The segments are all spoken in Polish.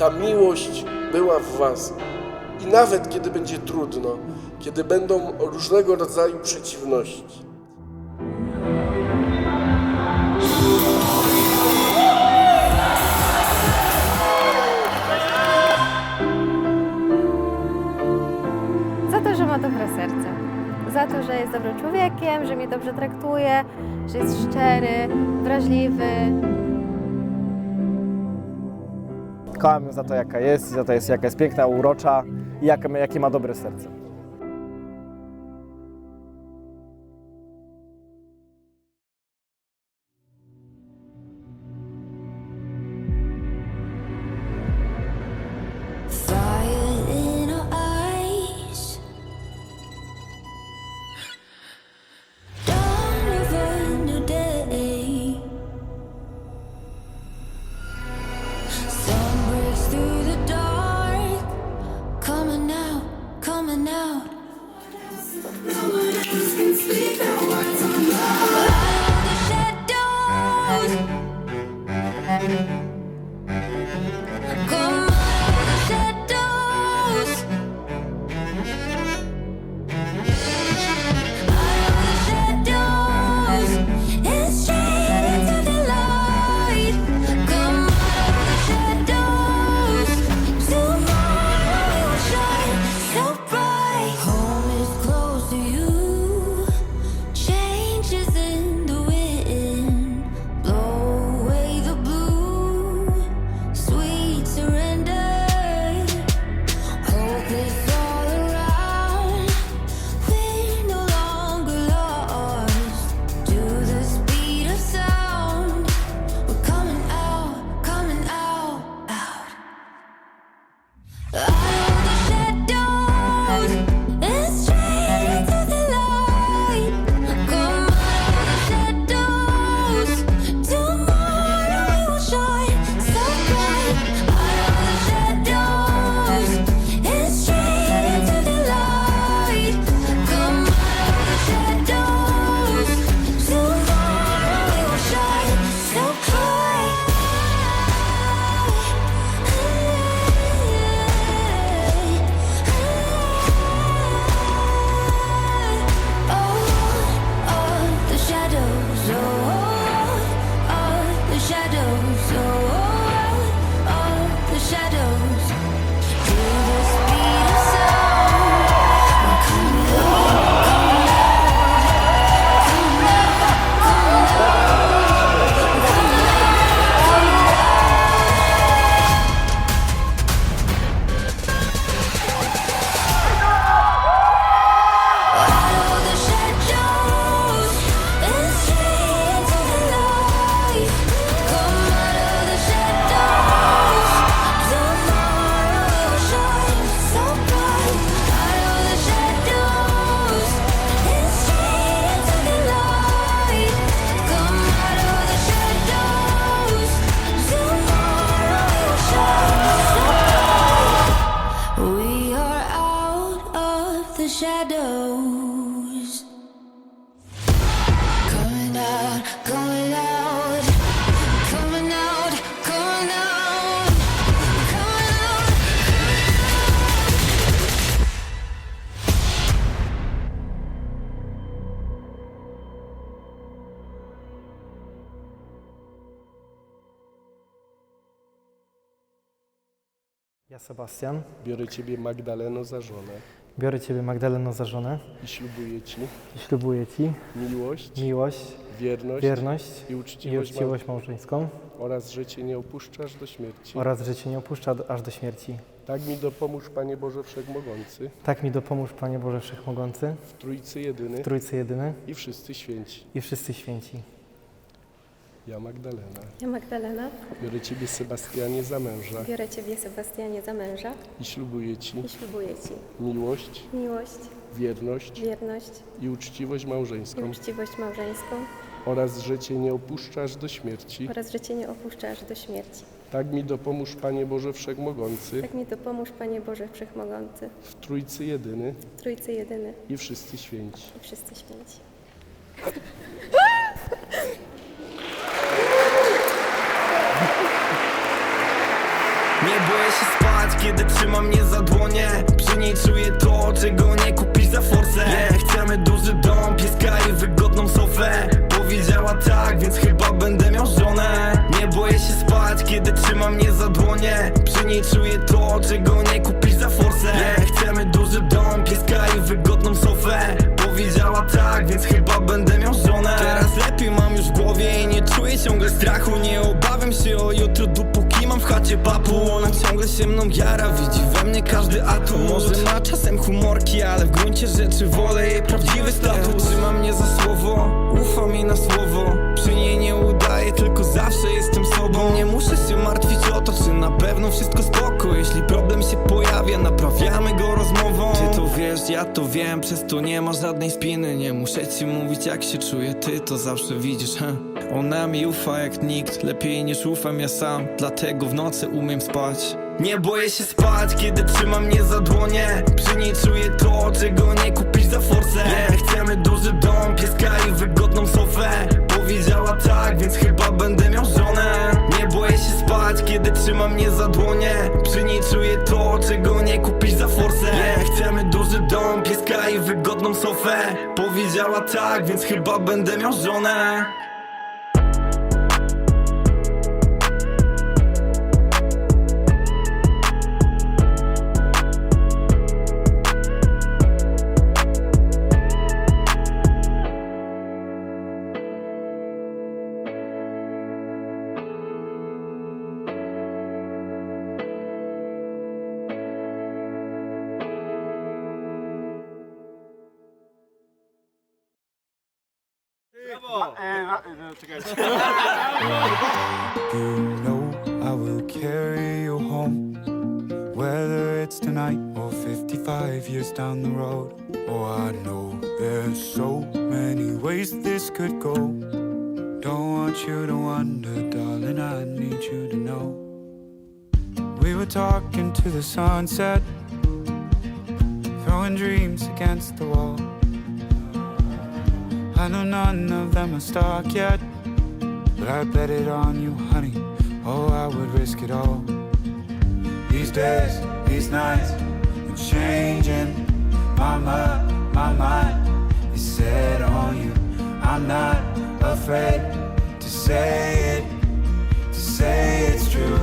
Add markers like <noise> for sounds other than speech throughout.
ta miłość była w Was. I nawet kiedy będzie trudno, kiedy będą różnego rodzaju przeciwności. Za to, że ma dobre serce. Za to, że jest dobrym człowiekiem, że mnie dobrze traktuje, że jest szczery, wrażliwy. Kocham ją za to, jaka jest, za to, jest, jaka jest piękna, urocza i jakie, jakie ma dobre serce. Sebastian, Biorę Ciebie, Magdaleno, za żonę biorę Ciebie, Magdaleno, za żonę i ślubuję Ci i ślubuję Ci miłość, miłość, wierność, wierność i i uczciwość, uczciwość małżeńską oraz że Cię nie opuszczasz do śmierci. oraz, że Cię nie opuszcza aż do śmierci. Tak mi dopomóż, Panie Boże Wszechmogący, Tak mi dopomóż, Panie Boże Wszechmogący, w Trójcy Jedyny Trójcy Jedyny i wszyscy święci. i wszyscy święci. Ja, Magdalena, Ja Magdalena, biorę Ciebie, Sebastianie, za męża. Biorę Ciebie Sebastianie za męża. I ślubuję Ci i ślubuję Ci. miłość, miłość, wierność wierność. i uczciwość i małżeńską uczciwość małżeńską. Oraz że Cię nie opuszczasz do śmierci. oraz, że Cię nie opuszczasz do śmierci. Tak mi dopomóż, Panie Boże Wszechmogący, Tak mi dopomóż, Panie Boże Wszechmogący, w Trójcy Jedyny Trójcy Jedyny. i wszyscy święci. i wszyscy święci. Kiedy trzyma mnie za dłonie. Przy niej czuję to, czego nie kupisz za forsę. Nie, chcemy duży dom, pieska i wygodną sofę. Powiedziała tak, więc chyba będę miał żonę. Nie boję się spać, kiedy trzyma mnie za dłonie. Przy niej czuję to, czego nie kupisz za forsę. Nie, chcemy duży dom, pieska i wygodną sofę. Powiedziała tak, więc chyba będę miał żonę. Teraz lepiej mam już w głowie i nie czuję ciągle strachu Nie Ona ciągle się mną jara, widzi we mnie każdy atut Może ma czasem humorki, ale w gruncie rzeczy wolę jej prawdziwy statut Trzyma mnie za słowo, ufa mi na słowo. Przy niej nie udaję, tylko zawsze jestem sobą. Nie muszę się martwić o to, czy na pewno wszystko spoko. Jeśli problem się pojawia, naprawiamy go rozmową. Ty to wiesz, ja to wiem, przez to nie ma żadnej spiny. Nie muszę ci mówić jak się czuję, ty to zawsze widzisz, he. Ona mi ufa jak nikt, lepiej niż ufam ja sam. Dlatego w nocy umiem spać nie boję się spać, kiedy trzyma mnie za dłonie. Przy niej czuję to, czego nie kupisz za forsę. Chcemy duży dom, pieska i wygodną sofę. Powiedziała tak, więc chyba będę miał żonę. Nie boję się spać, kiedy trzyma mnie za dłonie. Przy niej czuję to, czego nie kupisz za forsę. Chcemy duży dom, pieska i wygodną sofę. Powiedziała tak, więc chyba będę miał żonę <laughs> You know I will carry you home, whether it's tonight or 55 years down the road. Oh, I know there's so many ways this could go. Don't want you to wonder, darling, I need you to know. We were talking to the sunset, throwing dreams against the wall. I know none of them are stuck yet. But I bet it on you, honey. Oh, I would risk it all. These days, these nights, I'm changing. My mind, my mind is set on you. I'm not afraid to say it, to say it's true.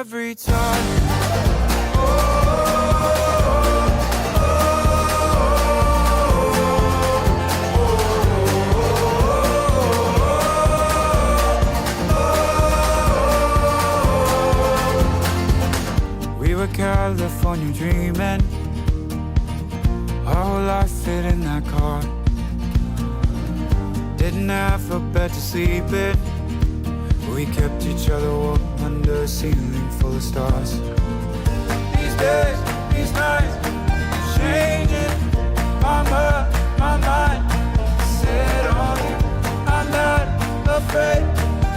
Every time. We were California dreaming. Our whole life fit in that car. Didn't have a bed to sleep in. We kept each other warm under a ceiling full of stars. These days, these nights, changing. My mind, my mind, set on you. I'm not afraid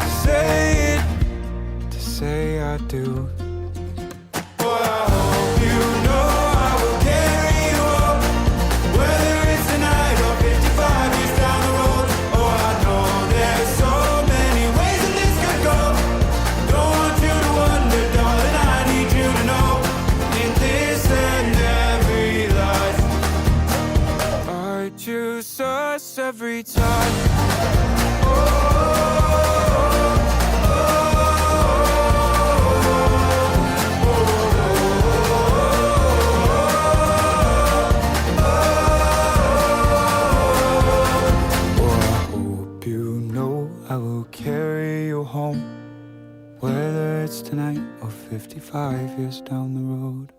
to say it, to say I do. Choose us every time. Oh, I hope you know I will carry you home. Whether it's tonight or 55 years down the road.